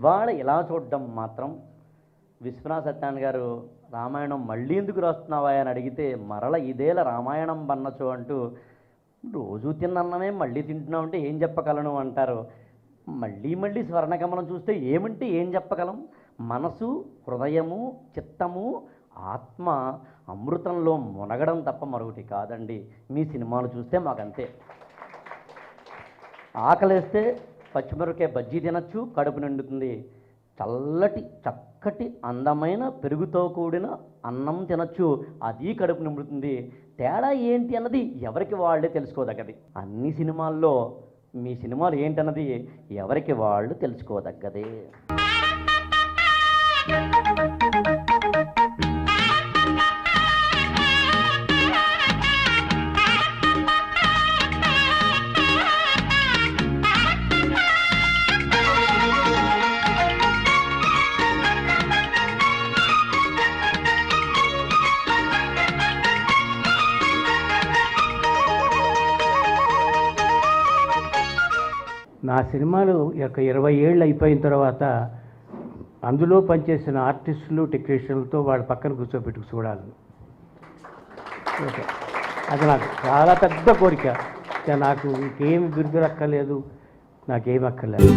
ఇవాళ ఇలా చూడడం మాత్రం విశ్వనాథ్ సత్యనారాయణ గారు రామాయణం మళ్ళీ ఎందుకు రాస్తున్నావా? అని అడిగితే మరల ఇదేలా రామాయణం బన్నచో అంటూ రోజు తిన్నన్నమే మళ్ళీ తింటున్నావు అంటే ఏం చెప్పగలను? అంటారు. మళ్ళీ మళ్ళీ స్వర్ణగమనం చూస్తే ఏమంటే ఏం చెప్పగలం? మనసు హృదయము చిత్తము ఆత్మ అమృతంలో మునగడం తప్ప మరొకటి కాదండి. మీ సినిమాలు చూస్తే మాకంతే. ఆకలేస్తే పచ్చిమిరపకాయ బజ్జీ తినచ్చు కడుపు నిండుతుంది. చల్లటి చక్కటి అందమైన పెరుగుతో కూడిన అన్నం తినచ్చు. అది కడుపు నిండుతుంది. తేడా ఏంటి అన్నది ఎవరికి వాళ్ళే తెలుసుకోదగ్గది. అన్ని సినిమాల్లో మీ సినిమాలు ఏంటన్నది ఎవరికి వాళ్ళు తెలుసుకోదగ్గదే. నా సినిమాలు యొక్క ఇరవై ఏళ్ళు అయిపోయిన తర్వాత అందులో పనిచేసిన ఆర్టిస్టులు టెక్నీషియన్లతో వాళ్ళ పక్కన కూర్చోబెట్టుకు చూడాలి. ఓకే. అది నాకు చాలా పెద్ద కోరిక. నాకు ఇంకేమి బిరుదులు అక్కర్లేదు నాకేం అక్కర్లేదు